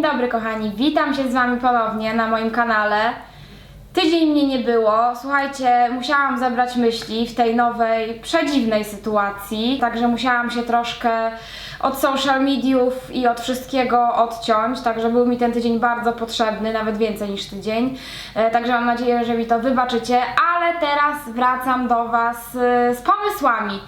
Dzień dobry kochani, witam się z Wami ponownie na moim kanale. Tydzień mnie nie było, słuchajcie, musiałam zebrać myśli w tej nowej, przedziwnej sytuacji, także musiałam się troszkę od social mediów i od wszystkiego odciąć, także był mi ten tydzień bardzo potrzebny, nawet więcej niż tydzień, e, także mam nadzieję, że mi to wybaczycie, ale teraz wracam do Was e, z pomysłami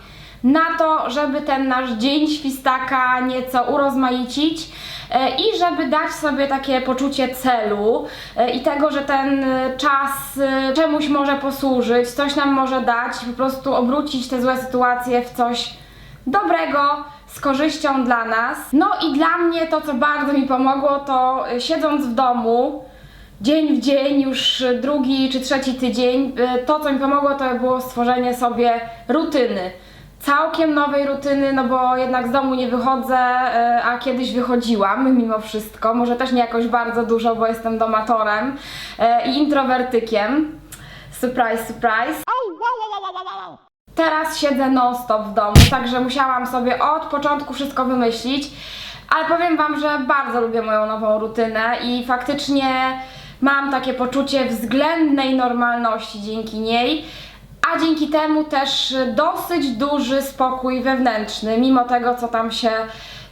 na to, żeby ten nasz dzień świstaka nieco urozmaicić e, i żeby dać sobie takie poczucie celu e, i tego, że ten e, czas czemuś może posłużyć, coś nam może dać, po prostu obrócić te złe sytuacje w coś dobrego, z korzyścią dla nas. No i dla mnie to, co bardzo mi pomogło, to siedząc w domu, dzień w dzień, już drugi czy trzeci tydzień, to co mi pomogło to było stworzenie sobie rutyny. Całkiem nowej rutyny, no bo jednak z domu nie wychodzę, y, a kiedyś wychodziłam mimo wszystko. Może też nie jakoś bardzo dużo, bo jestem domatorem y, i introwertykiem. Surprise, surprise. Teraz siedzę non-stop w domu, także musiałam sobie od początku wszystko wymyślić. Ale powiem Wam, że bardzo lubię moją nową rutynę i faktycznie mam takie poczucie względnej normalności dzięki niej, a dzięki temu też dosyć duży spokój wewnętrzny, mimo tego, co tam się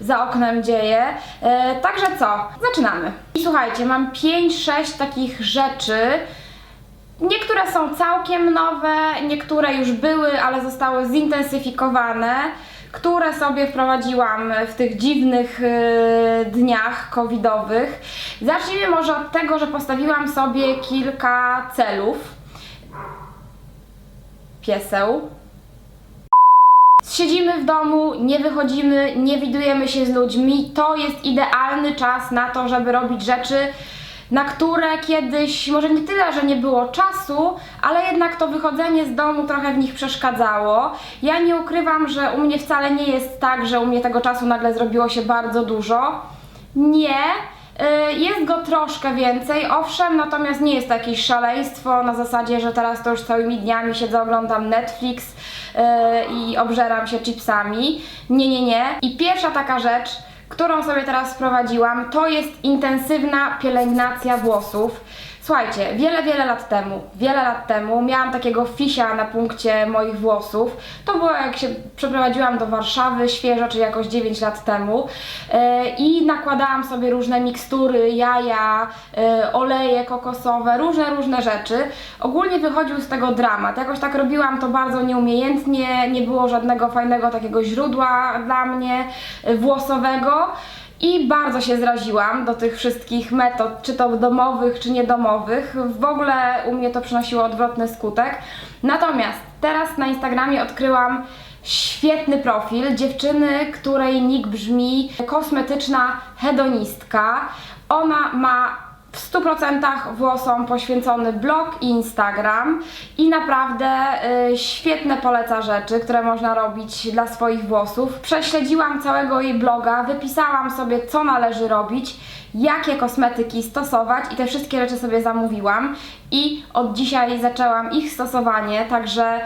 za oknem dzieje. E, także co? Zaczynamy. I słuchajcie, mam 5-6 takich rzeczy, Niektóre są całkiem nowe, niektóre już były, ale zostały zintensyfikowane, które sobie wprowadziłam w tych dziwnych yy, dniach covidowych. Zacznijmy może od tego, że postawiłam sobie kilka celów. Pieseł. Siedzimy w domu, nie wychodzimy, nie widujemy się z ludźmi. To jest idealny czas na to, żeby robić rzeczy, na które kiedyś, może nie tyle, że nie było czasu, ale jednak to wychodzenie z domu trochę w nich przeszkadzało. Ja nie ukrywam, że u mnie wcale nie jest tak, że u mnie tego czasu nagle zrobiło się bardzo dużo. Nie. Y, Jest go troszkę więcej, owszem, natomiast nie jest to jakieś szaleństwo na zasadzie, że teraz to już całymi dniami siedzę, oglądam Netflix y, i obżeram się chipsami. Nie, nie, nie. I pierwsza taka rzecz, którą sobie teraz wprowadziłam, to jest intensywna pielęgnacja włosów. Słuchajcie, wiele, wiele lat temu, wiele lat temu miałam takiego fisia na punkcie moich włosów. To było jak się przeprowadziłam do Warszawy świeżo, czyli jakoś 9 lat temu e, i nakładałam sobie różne mikstury, jaja, e, oleje kokosowe, różne, różne rzeczy. Ogólnie wychodził z tego dramat. Jakoś tak robiłam to bardzo nieumiejętnie, nie było żadnego fajnego takiego źródła dla mnie e, włosowego. I bardzo się zraziłam do tych wszystkich metod, czy to domowych, czy niedomowych. W ogóle u mnie to przynosiło odwrotny skutek. Natomiast teraz na Instagramie odkryłam świetny profil dziewczyny, której nick brzmi kosmetyczna hedonistka. Ona ma w 100% włosom poświęcony blog i Instagram i naprawdę y, świetne poleca rzeczy, które można robić dla swoich włosów. Prześledziłam całego jej bloga, wypisałam sobie co należy robić, jakie kosmetyki stosować i te wszystkie rzeczy sobie zamówiłam i od dzisiaj zaczęłam ich stosowanie, także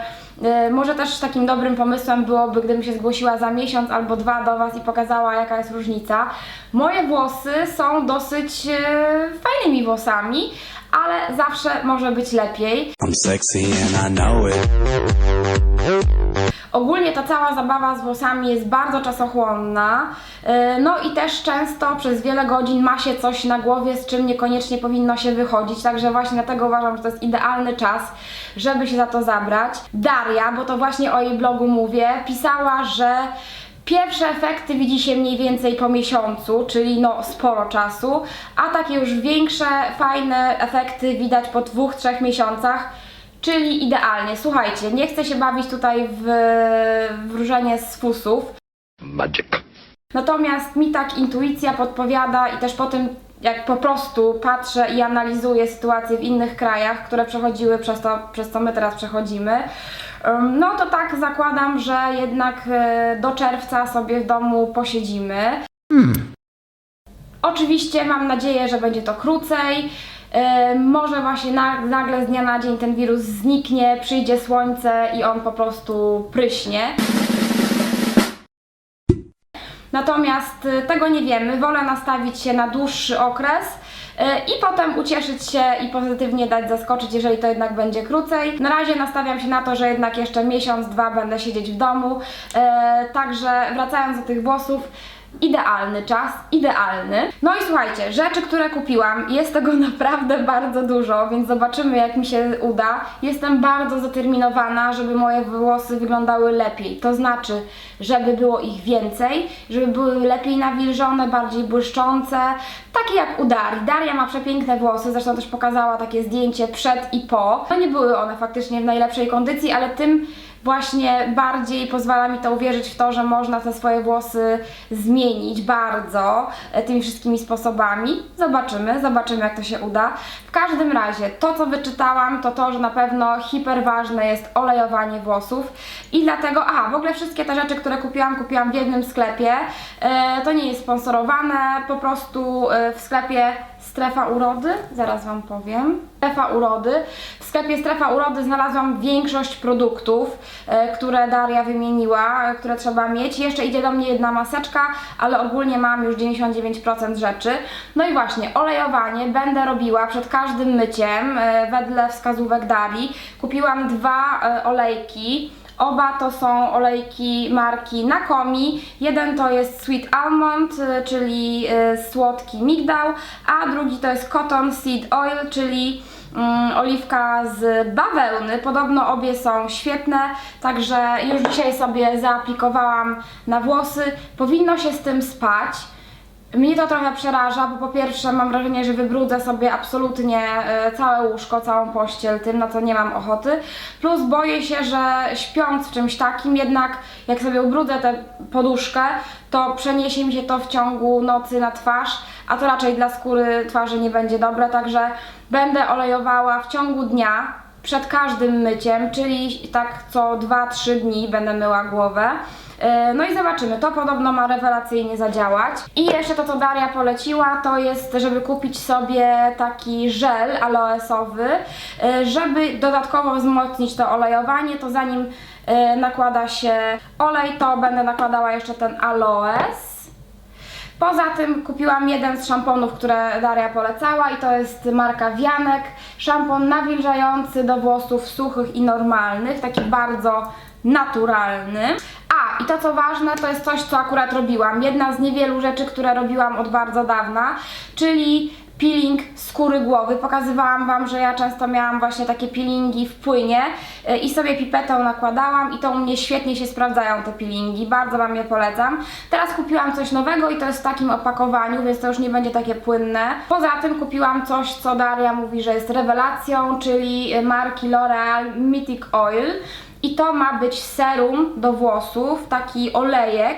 może też takim dobrym pomysłem byłoby, gdybym się zgłosiła za miesiąc albo dwa do Was i pokazała, jaka jest różnica. Moje włosy są dosyć y, fajnymi włosami, ale zawsze może być lepiej. I'm sexy and I know it. Ogólnie ta cała zabawa z włosami jest bardzo czasochłonna. Yy, No i też często przez wiele godzin ma się coś na głowie, z czym niekoniecznie powinno się wychodzić, także właśnie dlatego uważam, że to jest idealny czas, żeby się za to zabrać. Daria, bo to właśnie o jej blogu mówię, pisała, że Pierwsze efekty widzi się mniej więcej po miesiącu, czyli no sporo czasu, a takie już większe, fajne efekty widać po dwóch, trzech miesiącach. Czyli idealnie. Słuchajcie, nie chcę się bawić tutaj w wróżenie z fusów. Magic. Natomiast mi tak intuicja podpowiada i też po tym, jak po prostu patrzę i analizuję sytuacje w innych krajach, które przechodziły przez to, przez co my teraz przechodzimy, no to tak zakładam, że jednak e, do czerwca sobie w domu posiedzimy. Oczywiście mam nadzieję, że będzie to krócej. E, Może właśnie na, nagle z dnia na dzień ten wirus zniknie, przyjdzie słońce i on po prostu pryśnie. Natomiast y, tego nie wiemy, wolę nastawić się na dłuższy okres y, i potem ucieszyć się i pozytywnie dać zaskoczyć, jeżeli to jednak będzie krócej. Na razie nastawiam się na to, że jednak jeszcze miesiąc, dwa będę siedzieć w domu. E, Także wracając do tych włosów, Idealny czas, idealny. No i słuchajcie, rzeczy, które kupiłam, jest tego naprawdę bardzo dużo, więc zobaczymy jak mi się uda. Jestem bardzo zdeterminowana, żeby moje włosy wyglądały lepiej. To znaczy, żeby było ich więcej, żeby były lepiej nawilżone, bardziej błyszczące, takie jak u Darii. Daria ma przepiękne włosy, zresztą też pokazała takie zdjęcie przed i po. No nie były one faktycznie w najlepszej kondycji, ale tym właśnie bardziej pozwala mi to uwierzyć w to, że można te swoje włosy zmienić bardzo e, tymi wszystkimi sposobami. Zobaczymy, zobaczymy jak to się uda. W każdym razie to co wyczytałam to to, że na pewno hiperważne jest olejowanie włosów i dlatego, aha, w ogóle wszystkie te rzeczy, które kupiłam, kupiłam w jednym sklepie. E, to nie jest sponsorowane, po prostu e, w sklepie Strefa Urody, zaraz Wam powiem. Strefa Urody. W sklepie Strefa Urody znalazłam większość produktów, e, które Daria wymieniła, e, które trzeba mieć. Jeszcze idzie do mnie jedna maseczka, ale ogólnie mam już 99% rzeczy. No i właśnie, olejowanie będę robiła przed każdym myciem, e, wedle wskazówek Darii. Kupiłam dwa olejki. Oba to są olejki marki Nakomi. Jeden to jest Sweet Almond, y, czyli y, słodki migdał, a drugi to jest Cotton Seed Oil, czyli mm, oliwka z bawełny. Podobno obie są świetne, także już dzisiaj sobie zaaplikowałam na włosy. Powinno się z tym spać. Mnie to trochę przeraża, bo po pierwsze mam wrażenie, że wybrudzę sobie absolutnie e, całe łóżko, całą pościel tym, na co nie mam ochoty. Plus boję się, że śpiąc w czymś takim, jednak jak sobie ubrudzę tę poduszkę, to przeniesie mi się to w ciągu nocy na twarz, a to raczej dla skóry twarzy nie będzie dobre, także będę olejowała w ciągu dnia przed każdym myciem, czyli tak co 2-3 dni będę myła głowę. E, No i zobaczymy, to podobno ma rewelacyjnie zadziałać. I jeszcze to, co Daria poleciła, to jest, żeby kupić sobie taki żel aloesowy, e, żeby dodatkowo wzmocnić to olejowanie, to zanim e, nakłada się olej, to będę nakładała jeszcze ten aloes. Poza tym kupiłam jeden z szamponów, które Daria polecała i to jest marka Wianek. Szampon nawilżający do włosów suchych i normalnych, taki bardzo naturalny. I to co ważne, to jest coś, co akurat robiłam. Jedna z niewielu rzeczy, które robiłam od bardzo dawna, czyli peeling skóry głowy. Pokazywałam Wam, że ja często miałam właśnie takie peelingi w płynie y, i sobie pipetą nakładałam i to u mnie świetnie się sprawdzają te peelingi, bardzo Wam je polecam. Teraz kupiłam coś nowego i to jest w takim opakowaniu, więc to już nie będzie takie płynne. Poza tym kupiłam coś, co Daria mówi, że jest rewelacją, czyli marki L'Oreal Mythic Oil i to ma być serum do włosów, taki olejek,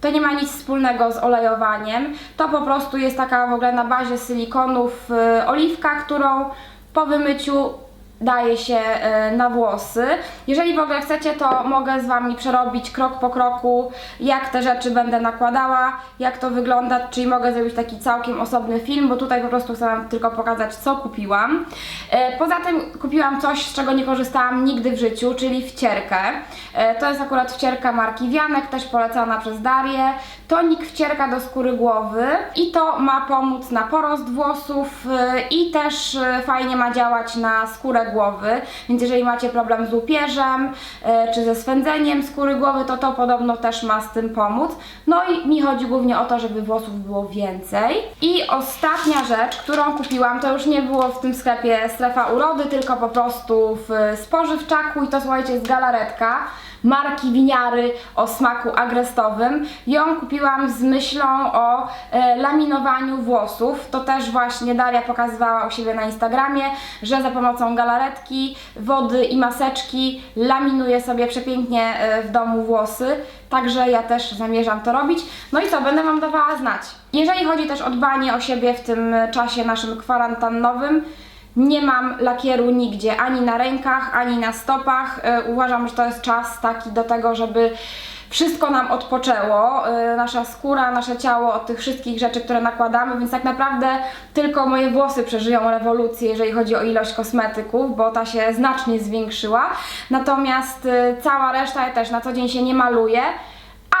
to nie ma nic wspólnego z olejowaniem. To po prostu jest taka w ogóle na bazie silikonów y, oliwka, którą po wymyciu daje się y, na włosy. Jeżeli w ogóle chcecie, to mogę z Wami przerobić krok po kroku, jak te rzeczy będę nakładała, jak to wygląda, czyli mogę zrobić taki całkiem osobny film, bo tutaj po prostu chcę Wam tylko pokazać, co kupiłam. Y, Poza tym kupiłam coś, z czego nie korzystałam nigdy w życiu, czyli wcierkę. Y, To jest akurat wcierka marki Wianek, też polecana przez Darię. Tonik wcierka do skóry głowy i to ma pomóc na porost włosów i też fajnie ma działać na skórę głowy, więc jeżeli macie problem z łupieżem y, czy ze swędzeniem skóry głowy, to to podobno też ma z tym pomóc. No i mi chodzi głównie o to, żeby włosów było więcej. I ostatnia rzecz, którą kupiłam, to już nie było w tym sklepie strefa urody, tylko po prostu w spożywczaku i to słuchajcie jest galaretka marki winiary o smaku agrestowym. Ją kupiłam z myślą o e, laminowaniu włosów. To też właśnie Daria pokazywała u siebie na Instagramie, że za pomocą galaretki, wody i maseczki laminuje sobie przepięknie e, w domu włosy. Także ja też zamierzam to robić. No i co, będę Wam dawała znać. Jeżeli chodzi też o dbanie o siebie w tym czasie naszym kwarantannowym, nie mam lakieru nigdzie, ani na rękach, ani na stopach. E, Uważam, że to jest czas taki do tego, żeby wszystko nam odpoczęło, e, nasza skóra, nasze ciało od tych wszystkich rzeczy, które nakładamy, więc tak naprawdę tylko moje włosy przeżyją rewolucję, jeżeli chodzi o ilość kosmetyków, bo ta się znacznie zwiększyła. Natomiast e, cała reszta ja też na co dzień się nie maluje.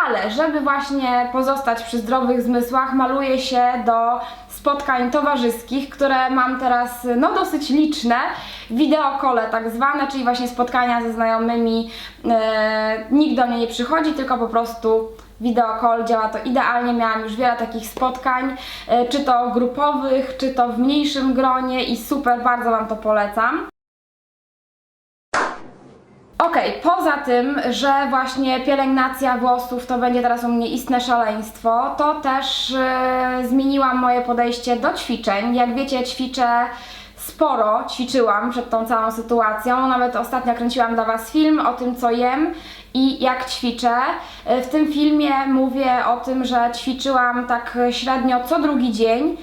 Ale żeby właśnie pozostać przy zdrowych zmysłach, maluję się do spotkań towarzyskich, które mam teraz no dosyć liczne, wideokole tak zwane, czyli właśnie spotkania ze znajomymi. E, nikt do mnie nie przychodzi, tylko po prostu wideokol działa to idealnie. Miałam już wiele takich spotkań, e, czy to grupowych, czy to w mniejszym gronie i super, bardzo Wam to polecam. Okej, poza tym, że właśnie pielęgnacja włosów to będzie teraz u mnie istne szaleństwo, to też e, zmieniłam moje podejście do ćwiczeń. Jak wiecie, ćwiczę sporo, ćwiczyłam przed tą całą sytuacją. Nawet ostatnio kręciłam dla Was film o tym, co jem i jak ćwiczę. E, W tym filmie mówię o tym, że ćwiczyłam tak średnio co drugi dzień.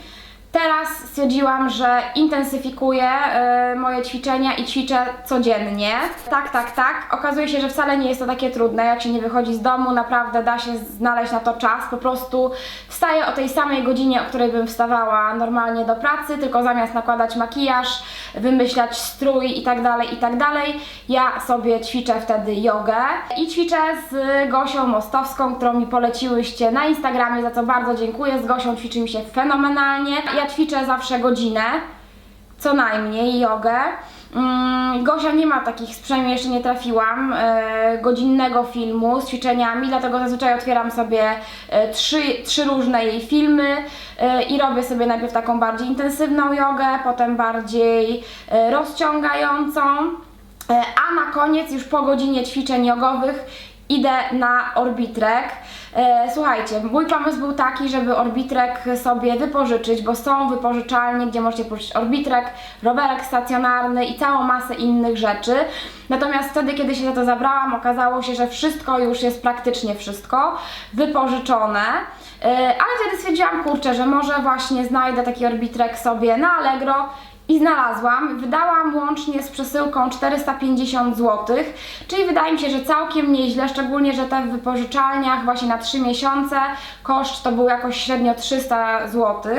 Teraz stwierdziłam, że intensyfikuję e, moje ćwiczenia i ćwiczę codziennie. Tak, tak, tak. Okazuje się, że wcale nie jest to takie trudne, jak się nie wychodzi z domu, naprawdę da się znaleźć na to czas. Po prostu wstaję o tej samej godzinie, o której bym wstawała normalnie do pracy, tylko zamiast nakładać makijaż, wymyślać strój i tak dalej, i tak dalej, ja sobie ćwiczę wtedy jogę i ćwiczę z Gosią Mostowską, którą mi poleciłyście na Instagramie, za co bardzo dziękuję. Z Gosią ćwiczy mi się fenomenalnie. Ja ćwiczę zawsze godzinę, co najmniej jogę. Mm, Gosia nie ma takich, przynajmniej jeszcze nie trafiłam, e, godzinnego filmu z ćwiczeniami, dlatego zazwyczaj otwieram sobie e, trzy, trzy różne jej filmy e, i robię sobie najpierw taką bardziej intensywną jogę, potem bardziej rozciągającą, a na koniec już po godzinie ćwiczeń jogowych idę na orbitrek. E, słuchajcie, mój pomysł był taki, żeby orbitrek sobie wypożyczyć, bo są wypożyczalnie, gdzie możecie pożyczyć orbitrek, rowerek stacjonarny i całą masę innych rzeczy. Natomiast wtedy, kiedy się za to zabrałam, okazało się, że wszystko już jest praktycznie wszystko wypożyczone. E, ale wtedy stwierdziłam, kurczę, że może właśnie znajdę taki orbitrek sobie na Allegro i znalazłam. Wydałam łącznie z przesyłką 450 zł, czyli wydaje mi się, że całkiem nieźle, szczególnie, że te w wypożyczalniach właśnie na 3 miesiące koszt to był jakoś średnio 300 zł.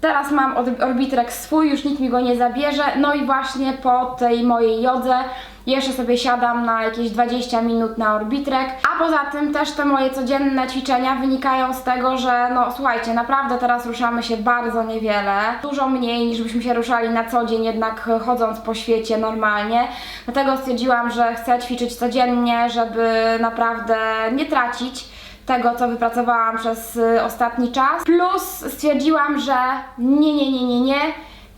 Teraz mam orbitrek swój, już nikt mi go nie zabierze. No i właśnie po tej mojej jodze jeszcze sobie siadam na jakieś 20 minut na orbitrek. A poza tym też te moje codzienne ćwiczenia wynikają z tego, że no słuchajcie, naprawdę teraz ruszamy się bardzo niewiele. Dużo mniej niż byśmy się ruszali na co dzień, jednak chodząc po świecie normalnie. Dlatego stwierdziłam, że chcę ćwiczyć codziennie, żeby naprawdę nie tracić tego, co wypracowałam przez y, ostatni czas. Plus stwierdziłam, że nie, nie, nie, nie, nie.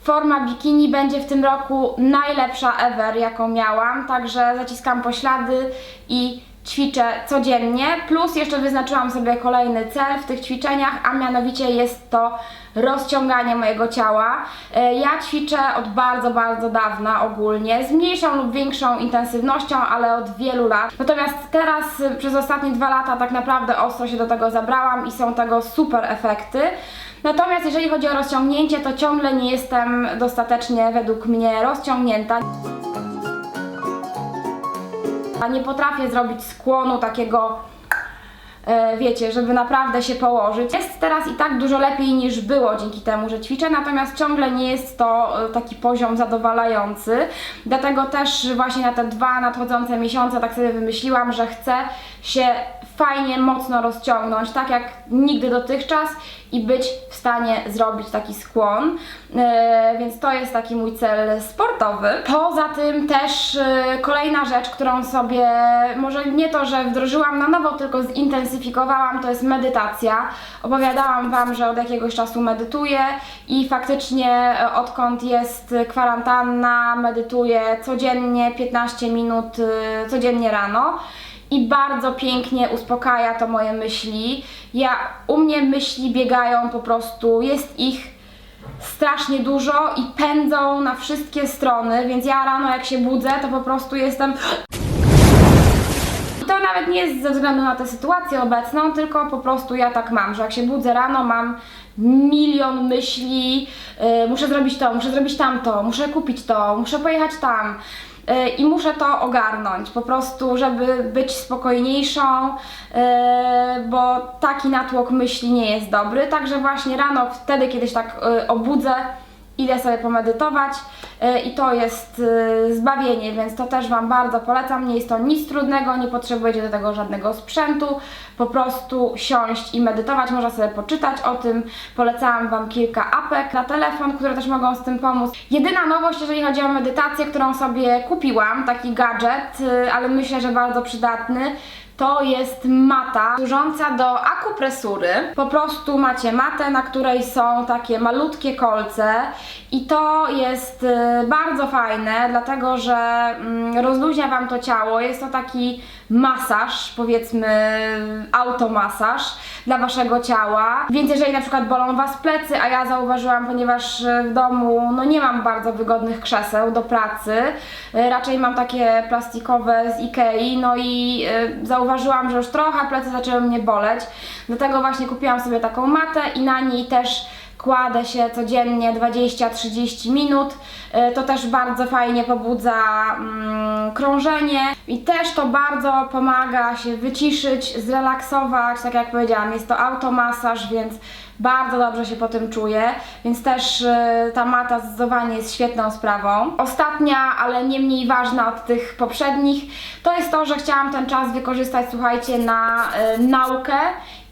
Forma bikini będzie w tym roku najlepsza ever, jaką miałam, także zaciskam poślady i ćwiczę codziennie. Plus jeszcze wyznaczyłam sobie kolejny cel w tych ćwiczeniach, a mianowicie jest to rozciąganie mojego ciała. E, Ja ćwiczę od bardzo, bardzo dawna ogólnie, z mniejszą lub większą intensywnością, ale od wielu lat. Natomiast teraz y, przez ostatnie dwa lata tak naprawdę ostro się do tego zabrałam i są tego super efekty. Natomiast jeżeli chodzi o rozciągnięcie, to ciągle nie jestem dostatecznie według mnie rozciągnięta. A Nie potrafię zrobić skłonu takiego, e, wiecie, żeby naprawdę się położyć. Jest teraz i tak dużo lepiej niż było dzięki temu, że ćwiczę, natomiast ciągle nie jest to e, taki poziom zadowalający. Dlatego też właśnie na te dwa nadchodzące miesiące tak sobie wymyśliłam, że chcę się fajnie, mocno rozciągnąć, tak jak nigdy dotychczas i być w stanie zrobić taki skłon. E, więc to jest taki mój cel sportowy. Poza tym też e, kolejna rzecz, którą sobie może nie to, że wdrożyłam na nowo, tylko zintensyfikowałam, to jest medytacja. Opowiadałam Wam, że od jakiegoś czasu medytuję i faktycznie e, odkąd jest kwarantanna, medytuję codziennie 15 minut codziennie rano i bardzo pięknie uspokaja to moje myśli. Ja, u mnie myśli biegają po prostu, jest ich strasznie dużo i pędzą na wszystkie strony, więc ja rano jak się budzę, to po prostu jestem i to nawet nie jest ze względu na tę sytuację obecną, tylko po prostu ja tak mam, że jak się budzę rano, mam milion myśli, yy, muszę zrobić to, muszę zrobić tamto, muszę kupić to, muszę pojechać tam. yy, I muszę to ogarnąć, po prostu, żeby być spokojniejszą, yy, bo taki natłok myśli nie jest dobry. Także właśnie rano, wtedy, kiedy się tak obudzę, idę sobie pomedytować y, i to jest y, zbawienie, więc to też Wam bardzo polecam. Nie jest to nic trudnego, nie potrzebujecie do tego żadnego sprzętu, po prostu siąść i medytować. Można sobie poczytać o tym. Polecałam Wam kilka apek na telefon, które też mogą z tym pomóc. Jedyna nowość, jeżeli chodzi o medytację, którą sobie kupiłam, taki gadżet, y, ale myślę, że bardzo przydatny, to jest mata służąca do akupresury. Po prostu macie matę, na której są takie malutkie kolce i to jest y, bardzo fajne, dlatego że mm, rozluźnia Wam to ciało. Jest to taki masaż, powiedzmy automasaż dla Waszego ciała. Więc jeżeli na przykład bolą Was plecy, a ja zauważyłam, ponieważ y, w domu no nie mam bardzo wygodnych krzeseł do pracy, y, raczej mam takie plastikowe z Ikei, no i y, zauważyłam, że już trochę plecy zaczęły mnie boleć, dlatego właśnie kupiłam sobie taką matę i na niej też kładę się codziennie 20-30 minut. Y, To też bardzo fajnie pobudza mm, krążenie i też to bardzo pomaga się wyciszyć, zrelaksować. Tak jak powiedziałam, jest to automasaż, więc bardzo dobrze się po tym czuję, więc też y, ta mata zdecydowanie jest świetną sprawą. Ostatnia, ale nie mniej ważna od tych poprzednich, to jest to, że chciałam ten czas wykorzystać, słuchajcie, na y, naukę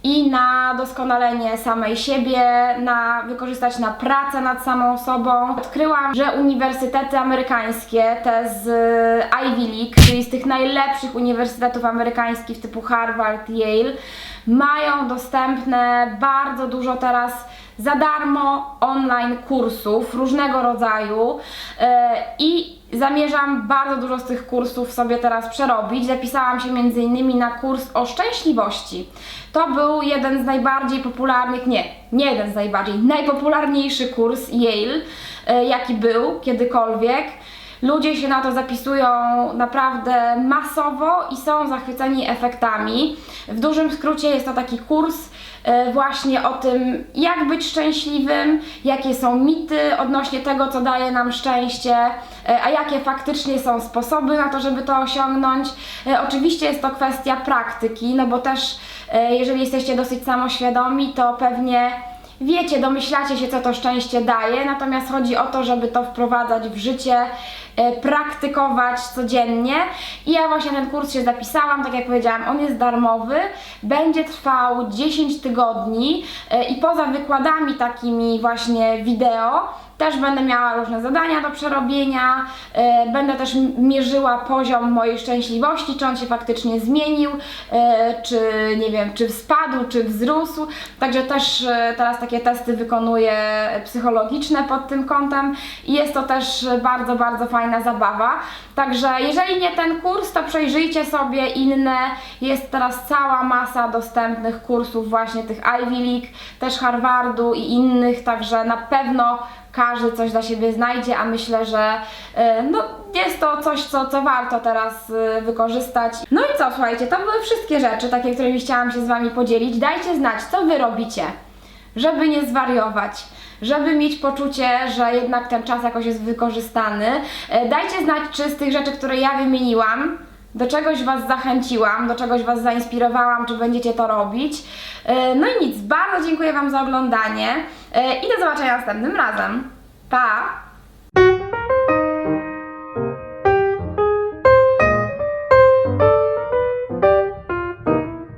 i na doskonalenie samej siebie, na wykorzystać na pracę nad samą sobą. Odkryłam, że uniwersytety amerykańskie, te z y, Ivy League, czyli z tych najlepszych uniwersytetów amerykańskich typu Harvard, Yale, mają dostępne bardzo dużo teraz za darmo online kursów różnego rodzaju yy, i zamierzam bardzo dużo z tych kursów sobie teraz przerobić. Zapisałam się m.in. na kurs o szczęśliwości. To był jeden z najbardziej popularnych, nie, nie jeden z najbardziej, najpopularniejszy kurs Yale, yy, jaki był kiedykolwiek. Ludzie się na to zapisują naprawdę masowo i są zachwyceni efektami. W dużym skrócie jest to taki kurs e, właśnie o tym, jak być szczęśliwym, jakie są mity odnośnie tego, co daje nam szczęście, e, a jakie faktycznie są sposoby na to, żeby to osiągnąć. E, Oczywiście jest to kwestia praktyki, no bo też jeżeli jesteście dosyć samoświadomi, to pewnie wiecie, domyślacie się, co to szczęście daje, natomiast chodzi o to, żeby to wprowadzać w życie, e, praktykować codziennie. I ja właśnie ten kurs się zapisałam, tak jak powiedziałam, on jest darmowy, będzie trwał 10 tygodni e, i poza wykładami takimi właśnie wideo, też będę miała różne zadania do przerobienia, e, będę też mierzyła poziom mojej szczęśliwości, czy on się faktycznie zmienił, e, czy nie wiem, czy spadł, czy wzrósł. Także też e, teraz takie testy wykonuję psychologiczne pod tym kątem i jest to też bardzo, bardzo fajna zabawa. Także jeżeli nie ten kurs, to przejrzyjcie sobie inne. Jest teraz cała masa dostępnych kursów właśnie tych Ivy League, też Harvardu i innych, także na pewno każdy coś dla siebie znajdzie, a myślę, że e, no, jest to coś, co, co warto teraz e, wykorzystać. No i co, słuchajcie, to były wszystkie rzeczy, takie, którymi chciałam się z Wami podzielić. Dajcie znać, co Wy robicie, żeby nie zwariować. Żeby mieć poczucie, że jednak ten czas jakoś jest wykorzystany. E, Dajcie znać, czy z tych rzeczy, które ja wymieniłam, do czegoś Was zachęciłam, do czegoś Was zainspirowałam, czy będziecie to robić. E, No i nic, bardzo dziękuję Wam za oglądanie e, i do zobaczenia następnym razem. Pa!